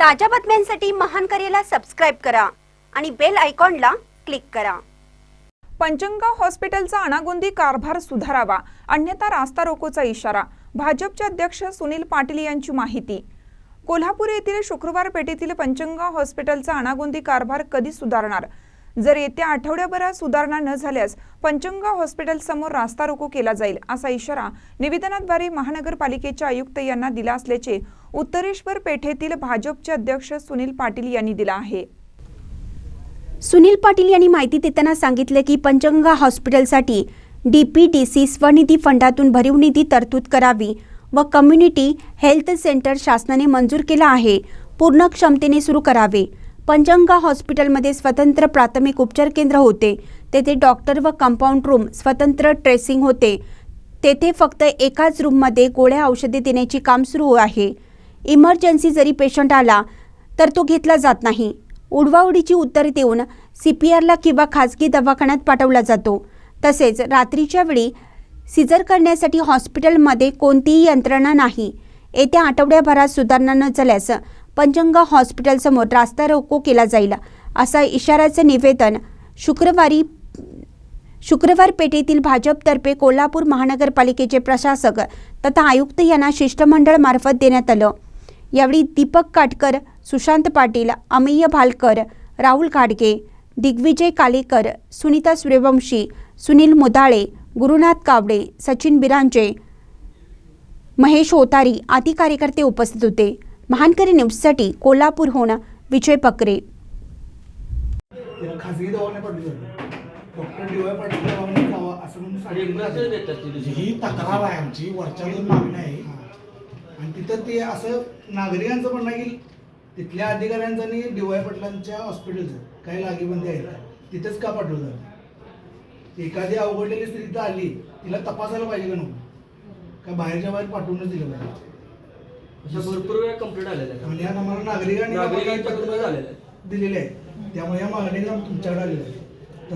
ताज्या बातम्यांसाठी महान करेला सबस्क्राईब करा आणि बेल आयकॉनला क्लिक करा. पंचंगा हॉस्पिटलचा अनागोंदी कारभार सुधारावा अन्यथा रास्ता रोकोचा इशारा भाजपचे अध्यक्ष सुनील पाटील यांची माहिती. कोल्हापूर येथील शुक्रवार पेठेतील पंचंगा हॉस्पिटलचा अनागोंदी कारभार कधी सुधारणार? जर येत्या आठवड्याभरात सुधारणा न झाल्यास पंचंगा हॉस्पिटल समोर रास्ता रोको केला जाईल असा इशारा निवेदनाद्वारे महानगरपालिकेचे आयुक्त यांना दिला असल्याचे उत्तरेश्वर पेठेतील भाजपचे अध्यक्ष सुनील पाटील यांनी दिला आहे. सुनील पाटील यांनी माहिती देताना सांगितले की पंचगंगा हॉस्पिटलसाठी डी पी डी सी स्वनिधी फंडातून भरीव निधी तरतूद करावी व कम्युनिटी हेल्थ सेंटर शासनाने मंजूर केला आहे. पूर्ण क्षमतेने सुरू करावे. पंचंगा हॉस्पिटलमध्ये स्वतंत्र प्राथमिक उपचार केंद्र होते. तेथे डॉक्टर व कंपाऊंड रूम स्वतंत्र ट्रेसिंग होते. तेथे फक्त एकाच रूममध्ये गोळ्या औषधे देण्याचे काम सुरू आहे. इमर्जन्सी जरी पेशंट आला तर तो घेतला जात नाही. उडवाउडीची उत्तरे देऊन सी पी आरला किंवा खाजगी दवाखान्यात पाठवला जातो. तसेच रात्रीच्या वेळी सिजर करण्यासाठी हॉस्पिटलमध्ये कोणतीही यंत्रणा नाही. येत्या आठवड्याभरात सुधारणा न झाल्यास पंचंगा हॉस्पिटलसमोर रास्ता रोको केला जाईल असा इशाऱ्याचं निवेदन शुक्रवारी शुक्रवार पेठेतील भाजपतर्फे कोल्हापूर महानगरपालिकेचे प्रशासक तथा आयुक्त यांना शिष्टमंडळमार्फत देण्यात आलं. यावेळी दीपक काटकर सुशांत पाटील अमेय भालकर राहुल घाडगे दिग्विजय कालेकर सुनीता सूर्यवंशी सुनील मुदाळे गुरुनाथ कावडे सचिन बिरांजे महेश ओतारी आदी कार्यकर्ते उपस्थित होते. महानकरी न्यूजसाठी कोल्हापूरहून विजय पकरे. ही तक्रार आहे आमची. वरच्या दोन मागण्या आहे. आणि तिथं ते असं नागरिकांचं म्हणणं आहे की तिथल्या अधिकाऱ्यांचं आणि डी वाय पाटलांच्या हॉस्पिटलचं काही लागीबंदी आहेत का तिथंच का पाठवलं? जातं एखादी अवघडलेली स्थिती तिथं आली तिला तपासायला पाहिजे का नको? का बाहेरच्या बाहेर पाठवूनच दिलं पाहिजे? अशा भरपूर वेळा कंप्लीट आलेल्या आहेत. आणि आता मला नागरिकांनी नागरिकांच्याकडून झालेलं आहे. दिलेले आहे त्यामुळे या मागणी तुमच्याकडे आलेल्या आहेत